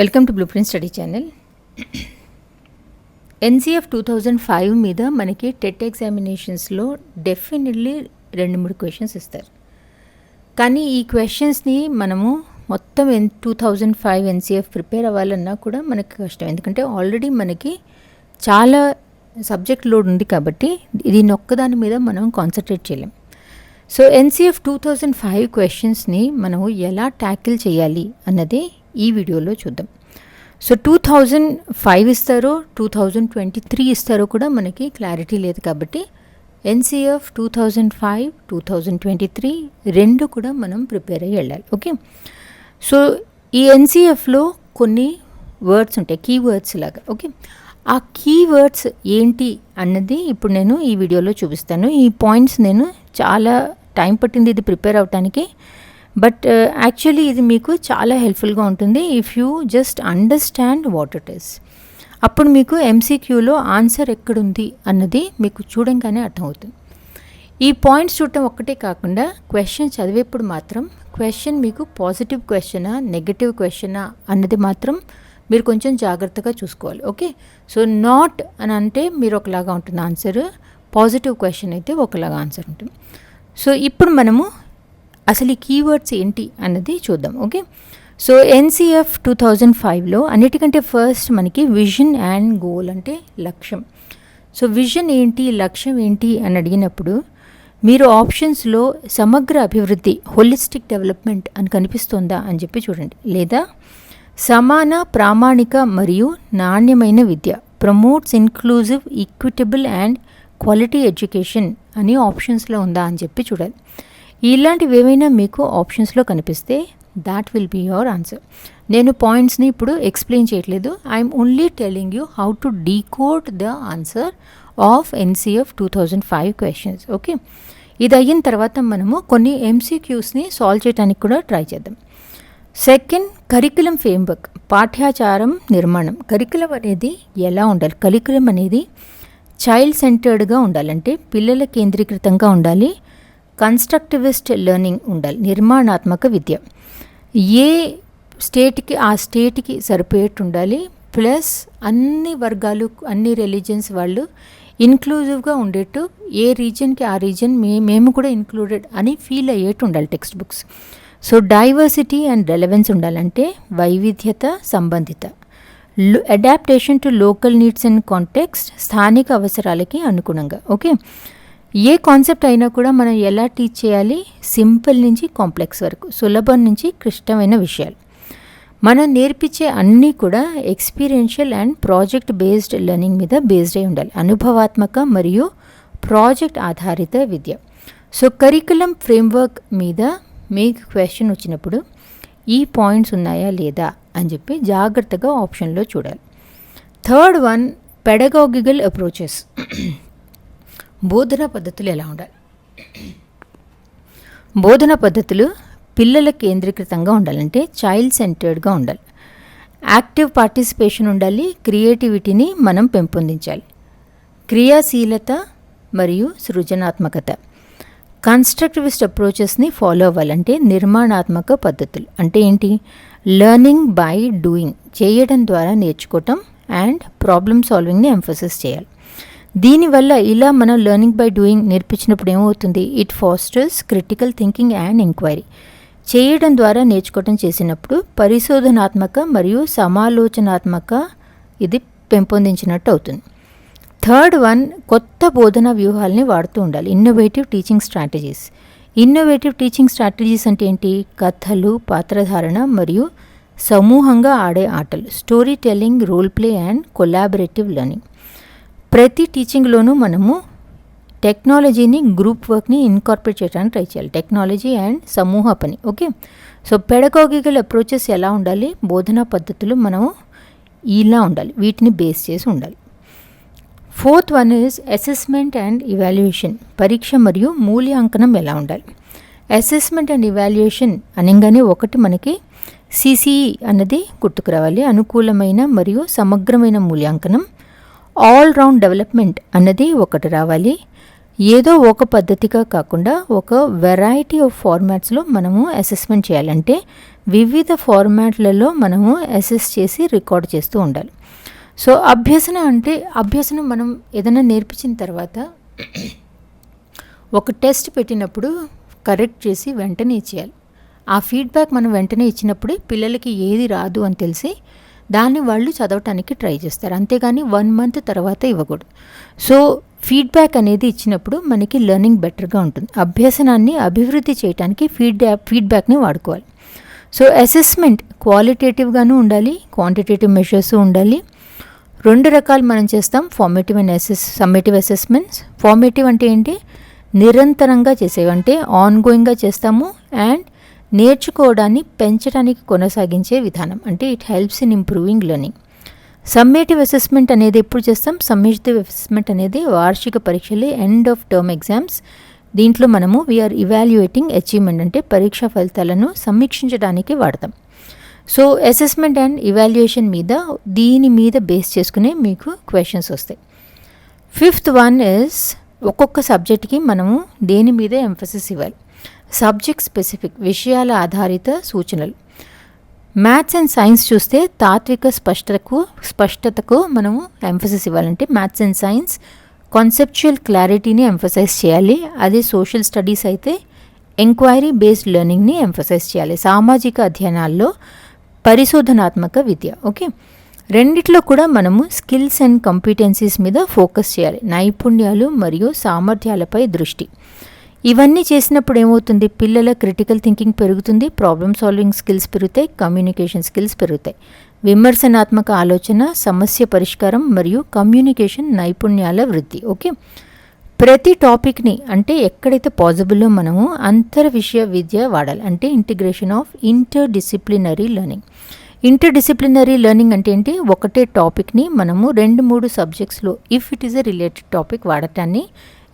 Welcome to blueprint study channel NCF two thousand five మీద మనకి TET ఎగ్జామినేషన్స్లో definitely రెండు మూడు క్వశ్చన్స్ ఇస్తారు. కానీ ఈ క్వశ్చన్స్ని మనము మొత్తం N two thousand five NCF prepare అవ్వాలన్నా కూడా మనకి కష్టం. ఎందుకంటే ఆల్రెడీ మనకి చాలా సబ్జెక్ట్ లోడ్ ఉంది కాబట్టి దీని ఒక్కదాని మీద మనం కాన్సన్ట్రేట్ చేయలేం. So NCF two thousand five క్వశ్చన్స్ని మనము ఎలా ట్యాకిల్ చేయాలి అన్నది ఈ వీడియోలో చూద్దాం. సో టూ థౌజండ్ ఫైవ్ ఇస్తారో టూ థౌజండ్ ట్వంటీ త్రీ ఇస్తారో కూడా మనకి క్లారిటీ లేదు కాబట్టి NCF two thousand five two thousand twenty three రెండు కూడా మనం ప్రిపేర్ అయ్యి వెళ్ళాలి. ఓకే సో ఈ ఎన్సీఎఫ్లో కొన్ని వర్డ్స్ ఉంటాయి కీవర్డ్స్ లాగా. ఓకే ఆ కీవర్డ్స్ ఏంటి అన్నది ఇప్పుడు నేను ఈ వీడియోలో చూపిస్తాను. ఈ పాయింట్స్ నేను చాలా టైం పట్టింది ఇది ప్రిపేర్ అవటానికి. బట్ uh, యాక్చువల్లీ ఇది మీకు చాలా హెల్ప్ఫుల్గా ఉంటుంది. If you just understand what it is అప్పుడు మీకు ఎంసీక్యూలో ఆన్సర్ ఎక్కడుంది అన్నది మీకు చూడంగానే అర్థమవుతుంది. ఈ పాయింట్స్ చూడటం ఒక్కటే కాకుండా క్వశ్చన్ చదివేప్పుడు మాత్రం క్వశ్చన్ మీకు పాజిటివ్ క్వశ్చనా నెగటివ్ క్వశ్చనా అన్నది మాత్రం మీరు కొంచెం జాగ్రత్తగా చూసుకోవాలి. ఓకే? సో నాట్ అని అంటే మీరు ఒకలాగా ఉంటుంది ఆన్సర్. పాజిటివ్ క్వశ్చన్ అయితే ఒకలాగా ఆన్సర్ ఉంటుంది. సో ఇప్పుడు మనము అసలు ఈ కీవర్డ్స్ ఏంటి అన్నది చూద్దాం okay so NCF two thousand ఫైవ్లో అన్నిటికంటే ఫస్ట్ మనకి విజన్ అండ్ గోల్ అంటే లక్ష్యం. సో విజన్ ఏంటి లక్ష్యం ఏంటి అని అడిగినప్పుడు మీరు ఆప్షన్స్లో సమగ్ర అభివృద్ధి హోలిస్టిక్ డెవలప్మెంట్ అని కనిపిస్తుందా అని చెప్పి చూడండి. లేదా సమాన ప్రామాణిక మరియు నాణ్యమైన విద్య promotes inclusive equitable and quality education అని ఆప్షన్స్లో ఉందా అని చెప్పి చూడాలి. ఇలాంటివి ఏమైనా మీకు ఆప్షన్స్లో కనిపిస్తే that will be your answer నేను పాయింట్స్ని ఇప్పుడు ఎక్స్ప్లెయిన్ చేయట్లేదు. I'm only telling you how to decode the answer of NCF two thousand five questions okay ఇది అయిన తర్వాత మనము కొన్ని ఎంసీక్యూస్ని సాల్వ్ చేయడానికి కూడా ట్రై చేద్దాం. సెకండ్ కరికులం ఫ్రేమ్వర్క్ పాఠ్యాచారం నిర్మాణం. కరికులం అనేది ఎలా ఉండాలి? కరికులం అనేది చైల్డ్ సెంటర్డ్గా ఉండాలంటే పిల్లల కేంద్రీకృతంగా ఉండాలి. కన్స్ట్రక్టివిస్ట్ లెర్నింగ్ ఉండాలి. నిర్మాణాత్మక విద్య. ఏ స్టేట్కి ఆ స్టేట్కి సరిపోయేట్టు ఉండాలి ప్లస్ అన్ని వర్గాలు అన్ని రిలీజియన్స్ వాళ్ళు ఇన్క్లూజివ్గా ఉండేట్టు ఏ రీజన్కి ఆ రీజన్ మే మేము కూడా ఇన్క్లూడెడ్ అని ఫీల్ అయ్యేట్టు ఉండాలి textbooks so diversity and relevance ఉండాలంటే వైవిధ్యత సంబంధిత. Adaptation to local needs and context స్థానిక అవసరాలకి అనుగుణంగా ఓకే ఏ కాన్సెప్ట్ అయినా కూడా మనం ఎలా టీచ్ చేయాలి? సింపుల్ నుంచి కాంప్లెక్స్ వరకు సులభం నుంచి క్లిష్టమైన విషయాలు. మనం నేర్పించే అన్నీ కూడా experiential and project based learning మీద బేస్డ్ అయి ఉండాలి. అనుభవాత్మక మరియు ప్రాజెక్ట్ ఆధారిత విద్య. సో కరికులం ఫ్రేమ్వర్క్ మీద మీకు క్వశ్చన్ వచ్చినప్పుడు ఈ పాయింట్స్ ఉన్నాయా లేదా? అని చెప్పి జాగ్రత్తగా ఆప్షన్లో చూడాలి. Third one pedagogical approaches. బోధన పద్ధతులు ఎలా ఉండాలి? బోధన పద్ధతులు పిల్లల కేంద్రీకృతంగా ఉండాలంటే చైల్డ్ సెంటర్డ్గా ఉండాలి. యాక్టివ్ పార్టిసిపేషన్ ఉండాలి క్రియేటివిటీని మనం పెంపొందించాలి. క్రియాశీలత మరియు సృజనాత్మకత. కన్స్ట్రక్టివిస్ట్ అప్రోచెస్ని ఫాలో అవ్వాలంటే నిర్మాణాత్మక పద్ధతులు. అంటే ఏంటి? లెర్నింగ్ బై డూయింగ్ చేయడం ద్వారా నేర్చుకోవటం అండ్ ప్రాబ్లమ్ సాల్వింగ్ని ఎంఫోసిస్ చేయాలి. దీనివల్ల ఇలా మనం లెర్నింగ్ బై డూయింగ్ నేర్పించినప్పుడు ఏమవుతుంది? It fosters critical thinking and enquiry చేయడం ద్వారా నేర్చుకోవటం చేసినప్పుడు పరిశోధనాత్మక మరియు సమాలోచనాత్మక ఇది పెంపొందించినట్టు అవుతుంది. థర్డ్ వన్ కొత్త బోధనా వ్యూహాలని వాడుతూ ఉండాలి. Innovative teaching strategies innovative teaching strategies అంటే ఏంటి? కథలు పాత్రధారణ మరియు సమూహంగా ఆడే ఆటలు. Storytelling role play and collaborative learning ప్రతి టీచింగ్లోనూ మనము టెక్నాలజీని గ్రూప్ వర్క్ని ఇన్కార్పొరేట్ చేయడానికి ట్రై చేయాలి. టెక్నాలజీ అండ్ సమూహ పని. ఓకే సో పెడకోగికల్ అప్రోచెస్ ఎలా ఉండాలి? బోధనా పద్ధతులు మనము ఇలా ఉండాలి. వీటిని బేస్ చేసి ఉండాలి. Fourth one is assessment and evaluation. పరీక్ష మరియు మూల్యాంకనం ఎలా ఉండాలి? అసెస్మెంట్ అండ్ ఇవాల్యుయేషన్ అనగానే ఒకటి మనకి సిసిఈ అన్నది గుర్తుకురావాలి అనుకూలమైన మరియు సమగ్రమైన మూల్యాంకనం. ఆల్ రౌండ్ డెవలప్మెంట్ అన్నది ఒకటి రావాలి. ఏదో ఒక పద్ధతిగా కాకుండా ఒక వెరైటీ ఆఫ్ ఫార్మాట్స్లో మనము అసెస్మెంట్ చేయాలంటే వివిధ ఫార్మాట్లలో మనము అసెస్ చేసి రికార్డ్ చేస్తూ ఉండాలి. సో అభ్యసన అంటే అభ్యసనం మనం ఏదైనా నేర్పించిన తర్వాత ఒక టెస్ట్ పెట్టినప్పుడు కరెక్ట్ చేసి వెంటనే ఇచ్చేయాలి. ఆ ఫీడ్బ్యాక్ మనం వెంటనే ఇచ్చినప్పుడే పిల్లలకి ఏది రాదు అని తెలిసి దాన్ని వాళ్ళు చదవటానికి ట్రై చేస్తారు. అంతేగాని వన్ మంత్ తర్వాత ఇవ్వకూడదు. సో ఫీడ్బ్యాక్ అనేది ఇచ్చినప్పుడు మనకి లెర్నింగ్ బెటర్గా ఉంటుంది. అభ్యసనాన్ని అభివృద్ధి చేయడానికి ఫీడ్బ్యాక్ ఫీడ్బ్యాక్ని వాడుకోవాలి. సో అసెస్మెంట్ క్వాలిటేటివ్గాను ఉండాలి క్వాంటిటేటివ్ మెషర్స్ ఉండాలి రెండు రకాలు మనం చేస్తాం. Formative and assess summative assessments formative అంటే ఏంటి? నిరంతరంగా చేసేవి. అంటే ఆన్గోయింగ్గా చేస్తాము అండ్ నేర్చుకోవడాన్ని పెంచడానికి కొనసాగించే విధానం. అంటే it helps in improving learning summative assessment అనేది ఎప్పుడు చేస్తాం? సమ్మేటివ్ అసెస్మెంట్ అనేది వార్షిక పరీక్షలు ఎండ్ ఆఫ్ టర్మ్ ఎగ్జామ్స్ దీంట్లో మనము వీఆర్ ఇవాల్యుయేటింగ్ అచీవ్మెంట్ అంటే పరీక్షా ఫలితాలను సమీక్షించడానికి వాడతాం. సో అసెస్మెంట్ అండ్ ఇవాల్యుయేషన్ మీద దీని మీద బేస్ చేసుకునే మీకు క్వశ్చన్స్ వస్తాయి. ఫిఫ్త్ వన్ ఇస్ ఒక్కొక్క సబ్జెక్ట్కి మనము దేని మీద ఎంఫసిస్ ఇవ్వాలి? సబ్జెక్ట్ స్పెసిఫిక్ విషయాల ఆధారిత సూచనలు. మ్యాథ్స్ అండ్ సైన్స్ చూస్తే తాత్విక స్పష్టతకు స్పష్టతకు మనము ఎంఫసిస్ ఇవ్వాలంటే మ్యాథ్స్ అండ్ సైన్స్ కాన్సెప్చువల్ క్లారిటీని ఎంఫసైజ్ చేయాలి. అదే సోషల్ స్టడీస్ అయితే ఎంక్వైరీ బేస్డ్ లెర్నింగ్ని ఎంఫసైజ్ చేయాలి. సామాజిక అధ్యయనాల్లో పరిశోధనాత్మక విద్య ఓకే? రెండిట్లో కూడా మనము స్కిల్స్ అండ్ కంపిటెన్సీస్ మీద ఫోకస్ చేయాలి. నైపుణ్యాలు మరియు సామర్థ్యాలపై దృష్టి. ఇవన్నీ చేసినప్పుడు ఏమవుతుంది? పిల్లల క్రిటికల్ థింకింగ్ పెరుగుతుంది ప్రాబ్లమ్ సాల్వింగ్ స్కిల్స్ పెరుగుతాయి కమ్యూనికేషన్ స్కిల్స్ పెరుగుతాయి. విమర్శనాత్మక ఆలోచన సమస్య పరిష్కారం మరియు కమ్యూనికేషన్ నైపుణ్యాల వృద్ధి ఓకే? ప్రతి టాపిక్ని అంటే ఎక్కడైతే పాసిబుల్లో మనము అంతర్ విషయ విద్య వాడాలి. అంటే integration of interdisciplinary learning interdisciplinary learning అంటే ఏంటి? ఒకటే టాపిక్ని మనము రెండు మూడు సబ్జెక్ట్స్లో if it is a related topic వాడటాన్ని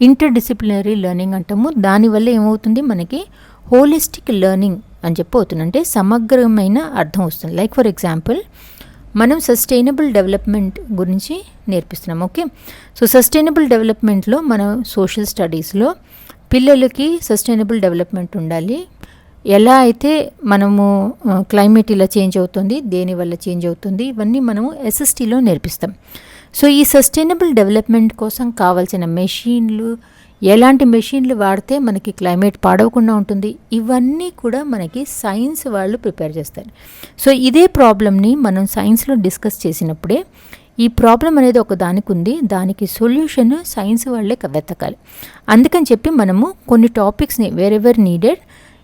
interdisciplinary learning అంటాము దానివల్ల ఏమవుతుంది? మనకి హోలిస్టిక్ లెర్నింగ్ అని చెప్పి అవుతుంది అంటే సమగ్రమైన అర్థం వస్తుంది. లైక్ ఫర్ ఎగ్జాంపుల్ మనం సస్టైనబుల్ డెవలప్మెంట్ గురించి నేర్పిస్తున్నాం ఓకే? సో సస్టైనబుల్ డెవలప్మెంట్లో మనం సోషల్ స్టడీస్లో పిల్లలకి సస్టైనబుల్ డెవలప్మెంట్ ఉండాలి. ఎలా అయితే మనము క్లైమేట్ ఇలా చేంజ్ అవుతుంది దేనివల్ల చేంజ్ అవుతుంది ఇవన్నీ మనము ఎస్ఎస్టీలో నేర్పిస్తాం. సో ఈ సస్టైనబుల్ డెవలప్మెంట్ కోసం కావాల్సిన మెషిన్లు ఎలాంటి మెషిన్లు వాడితే మనకి క్లైమేట్ పాడవకుండా ఉంటుంది? ఇవన్నీ కూడా మనకి సైన్స్ వాళ్ళు ప్రిపేర్ చేస్తారు. సో ఇదే ప్రాబ్లమ్ని మనం సైన్స్లో డిస్కస్ చేసినప్పుడే ఈ ప్రాబ్లం అనేది ఒక దానికి ఉంది. దానికి సొల్యూషన్ సైన్స్ వాళ్ళే వెతకాలి. అందుకని చెప్పి మనము కొన్ని టాపిక్స్ని వేరెవర్ నీడెడ్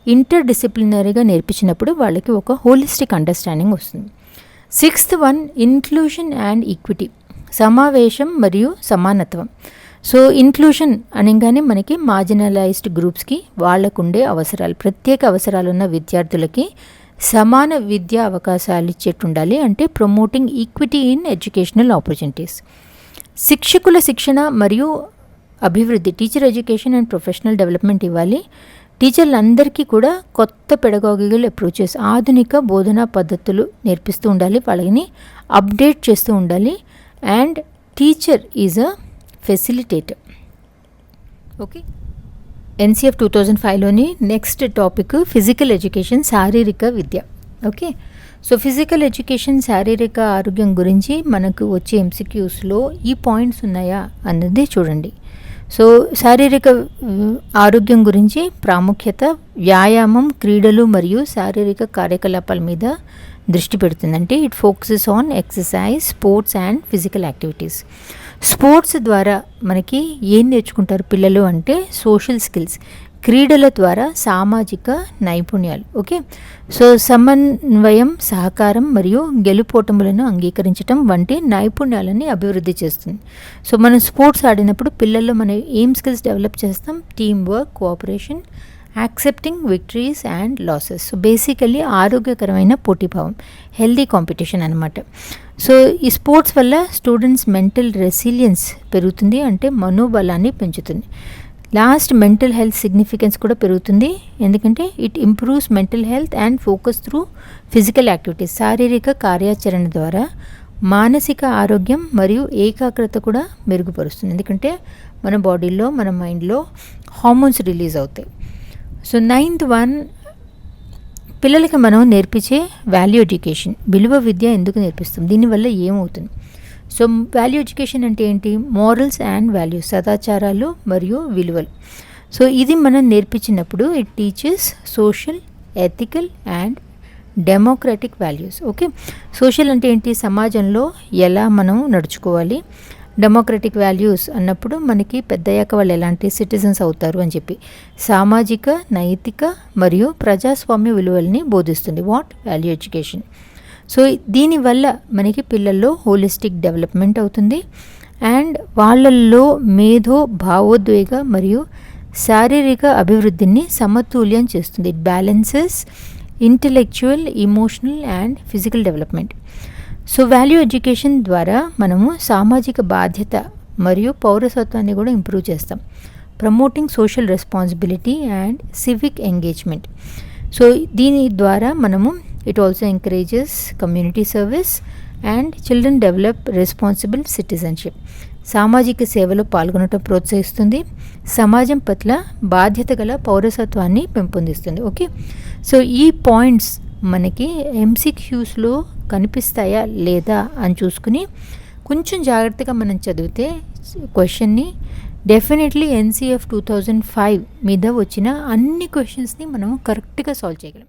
ఇంటర్ డిసిప్లినరీగా నేర్పించినప్పుడు వాళ్ళకి ఒక హోలిస్టిక్ అండర్స్టాండింగ్ వస్తుంది. Sixth one inclusion and equity. సమావేశం మరియు సమానత్వం. సో ఇన్క్లూషన్ అనగానే మనకి మార్జినలైజ్డ్ గ్రూప్స్కి వాళ్ళకుండే అవసరాలు ప్రత్యేక అవసరాలు ఉన్న విద్యార్థులకి సమాన విద్యా అవకాశాలు ఇచ్చేట్టు ఉండాలి అంటే promoting equity in educational opportunities శిక్షకుల శిక్షణ మరియు అభివృద్ధి teacher education and professional development ఇవ్వాలి. టీచర్లందరికీ కూడా కొత్త పెడగాగికల్ అప్రోచెస్ ఆధునిక బోధనా పద్ధతులు నేర్పిస్తూ ఉండాలి వాళ్ళని అప్డేట్ చేస్తూ ఉండాలి. And teacher is a facilitator okay NCF two thousand ఫైవ్లోని next topic physical education శారీరక విద్య. ఓకే సో ఫిజికల్ ఎడ్యుకేషన్ శారీరక ఆరోగ్యం గురించి మనకు వచ్చే ఎంసిక్యూస్లో ఈ పాయింట్స్ ఉన్నాయా అన్నది చూడండి. సో శారీరక ఆరోగ్యం గురించి ప్రాముఖ్యత వ్యాయామం క్రీడలు మరియు శారీరక కార్యకలాపాల మీద దృష్టి పెడుతుందంటే it focuses on exercise sports and physical activities sports ద్వారా మనకి ఏం నేర్చుకుంటారు పిల్లలు అంటే సోషల్ స్కిల్స్ క్రీడల ద్వారా సామాజిక నైపుణ్యాలు ఓకే? సో సమన్వయం సహకారం మరియు గెలుపోటములను అంగీకరించడం వంటి నైపుణ్యాలని అభివృద్ధి చేస్తుంది. సో మనం స్పోర్ట్స్ ఆడినప్పుడు పిల్లల్లో మనం ఏం స్కిల్స్ డెవలప్ చేస్తాం? Team work cooperation accepting victories and losses. So basically ఆరోగ్యకరమైన పోటీభావం హెల్దీ కాంపిటీషన్ అనమాట సో ఈ స్పోర్ట్స్ వల్ల స్టూడెంట్స్ మెంటల్ రెసిలియన్స్ పెరుగుతుంది అంటే మనోబలాన్ని పెంచుతుంది. లాస్ట్ మెంటల్ హెల్త్ సిగ్నిఫికెన్స్ కూడా పెరుగుతుంది. ఎందుకంటే it improves mental health and focus through physical activities శారీరక కార్యాచరణ ద్వారా మానసిక ఆరోగ్యం మరియు ఏకాగ్రత కూడా మెరుగుపరుస్తుంది. ఎందుకంటే మన బాడీలో మన మైండ్లో హార్మోన్స్ రిలీజ్ అవుతాయి. సో నైన్త్ వన్ పిల్లలకి మనం నేర్పించే వాల్యూ ఎడ్యుకేషన్ విలువ విద్య ఎందుకు నేర్పిస్తాం? దీనివల్ల ఏమవుతుంది? సో వాల్యూ ఎడ్యుకేషన్ అంటే ఏంటి? మోరల్స్ అండ్ వాల్యూస్ సదాచారాలు మరియు విలువలు. సో ఇది మనం నేర్పించినప్పుడు it teaches social ethical and democratic values okay social అంటే ఏంటి? సమాజంలో ఎలా మనం నడుచుకోవాలి? డెమోక్రటిక్ వాల్యూస్ అన్నప్పుడు మనకి పెద్దయ్యాక వాళ్ళు ఎలాంటి సిటిజన్స్ అవుతారు అని చెప్పి సామాజిక నైతిక మరియు ప్రజాస్వామ్య విలువల్ని బోధిస్తుంది. వాట్ వాల్యూ ఎడ్యుకేషన్ సో దీనివల్ల మనకి పిల్లల్లో హోలిస్టిక్ డెవలప్మెంట్ అవుతుంది. అండ్ వాళ్ళల్లో మేధో భావోద్వేగ మరియు శారీరక అభివృద్ధిని సమతుల్యం చేస్తుంది. It balances intellectual emotional and physical development so value education ద్వారా మనము సామాజిక బాధ్యత మరియు పౌరసత్వాన్ని కూడా ఇంప్రూవ్ చేస్తాం. Promoting social responsibility and civic engagement so దీని ద్వారా మనము it also encourages community service and children develop responsible citizenship సామాజిక సేవలో పాల్గొనటం ప్రోత్సహిస్తుంది. సమాజం పట్ల బాధ్యత గల పౌరసత్వాన్ని పెంపొందిస్తుంది. ఓకే సో ఈ పాయింట్స్ మనకి ఎంసీక్యూస్లో కనిపిస్తాయా లేదా అని చూసుకుని కొంచెం జాగ్రత్తగా మనం చదివితే క్వశ్చన్ని definitely NCF two thousand five మీద వచ్చిన అన్ని క్వశ్చన్స్ని మనం కరెక్ట్గా సాల్వ్ చేయగలం.